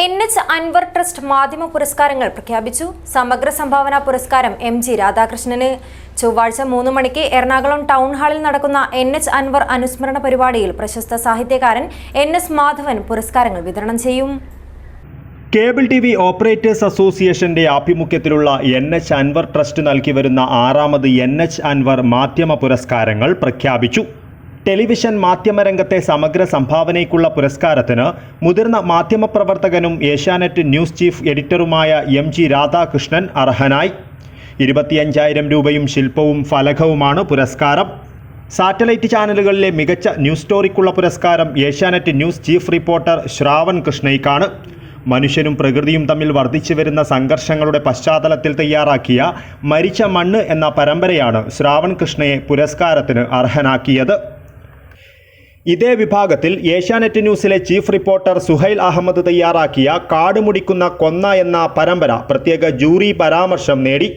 N H Anwar trust മാധ്യമ പുരസ്കാരങ്ങൾ പ്രഖ്യാപിച്ചു. സമഗ്ര സംഭാവന പുരസ്കാരം എം ജി രാധാകൃഷ്ണന്. ചൊവ്വാഴ്ച മൂന്ന് മണിക്ക് എറണാകുളം ടൗൺ ഹാളിൽ നടക്കുന്ന എൻ എച്ച് അൻവർ അനുസ്മരണ പരിപാടിയിൽ പ്രശസ്ത സാഹിത്യകാരൻ എൻ എസ് മാധവൻ പുരസ്കാരങ്ങൾ വിതരണം ചെയ്യും. കേബിൾ ടി വി ഓപ്പറേറ്റേഴ്സ് അസോസിയേഷന്റെ ആഭിമുഖ്യത്തിലുള്ള എൻ എച്ച് അൻവർ ട്രസ്റ്റ് നൽകി വരുന്ന ആറാമത് എൻ എച്ച് അൻവർ മാധ്യമ പുരസ്കാരങ്ങൾ പ്രഖ്യാപിച്ചു. ടെലിവിഷൻ മാധ്യമരംഗത്തെ സമഗ്ര സംഭാവനയ്ക്കുള്ള പുരസ്കാരത്തിന് മുതിർന്ന മാധ്യമപ്രവർത്തകനും ഏഷ്യാനെറ്റ് ന്യൂസ് ചീഫ് എഡിറ്ററുമായ എം ജി രാധാകൃഷ്ണൻ അർഹനായി. ഇരുപത്തിയഞ്ചായിരം രൂപയും ശില്പവും ഫലകവുമാണ് പുരസ്കാരം. സാറ്റലൈറ്റ് ചാനലുകളിലെ മികച്ച ന്യൂസ് സ്റ്റോറിക്കുള്ള പുരസ്കാരം Asianet news chief reporter Shravan കൃഷ്ണയ്ക്കാണ്. മനുഷ്യനും പ്രകൃതിയും തമ്മിൽ വർദ്ധിച്ചു വരുന്ന സംഘർഷങ്ങളുടെ പശ്ചാത്തലത്തിൽ തയ്യാറാക്കിയ മരിച്ച മണ്ണ് എന്ന പരമ്പരയാണ് ശ്രാവൺ കൃഷ്ണയെ പുരസ്കാരത്തിന് അർഹനാക്കിയത്. ഇതേ വിഭാഗത്തിൽ ഏഷ്യാനെറ്റ് ന്യൂസിലെ ചീഫ് റിപ്പോർട്ടർ സുഹൈൽ അഹമ്മദ് തയ്യാറാക്കിയ കാടുമുടിക്കുന്ന കൊന്ന എന്ന പരമ്പര പ്രത്യേക ജൂറി പരാമർശം നേടി.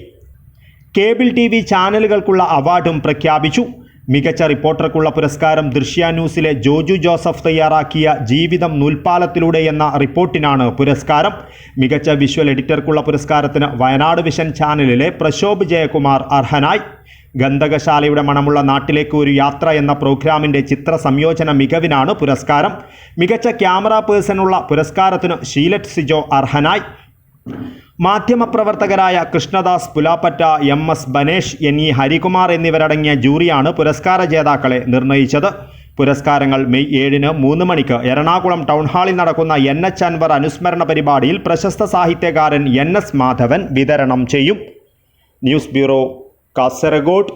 കേബിൾ ടി വി ചാനലുകൾക്കുള്ള അവാർഡും പ്രഖ്യാപിച്ചു. മികച്ച റിപ്പോർട്ടർക്കുള്ള പുരസ്കാരം ദൃശ്യ ന്യൂസിലെ ജോജു ജോസഫ് തയ്യാറാക്കിയ ജീവിതം നൂൽപ്പാലത്തിലൂടെ എന്ന റിപ്പോർട്ടിനാണ് പുരസ്കാരം. മികച്ച വിഷ്വൽ എഡിറ്റർക്കുള്ള പുരസ്കാരത്തിന് വയനാട് വിഷൻ ചാനലിലെ പ്രശോഭ് ജയകുമാർ അർഹനായി. ഗന്ധകശാലയുടെ മണമുള്ള നാട്ടിലേക്ക് ഒരു യാത്ര എന്ന പ്രോഗ്രാമിന്റെ ചിത്ര സംയോജന മികവിനാണ് പുരസ്കാരം. മികച്ച ക്യാമറ പേഴ്സണുള്ള പുരസ്കാരത്തിന് ഷീലറ്റ് സിജോ അർഹനായി. മാധ്യമപ്രവർത്തകരായ Krishnadas Pulapatta M S Banesh N E Harikumar എന്നിവരടങ്ങിയ ജൂറിയാണ് പുരസ്കാര ജേതാക്കളെ നിർണയിച്ചത്. പുരസ്കാരങ്ങൾ മെയ് ഏഴിന് മൂന്ന് മണിക്ക് എറണാകുളം ടൗൺ ഹാളിൽ നടക്കുന്ന എൻ എച്ച് അൻവർ അനുസ്മരണ പരിപാടിയിൽ പ്രശസ്ത സാഹിത്യകാരൻ എൻ എസ് മാധവൻ വിതരണം ചെയ്യും. News bureau Kasaragod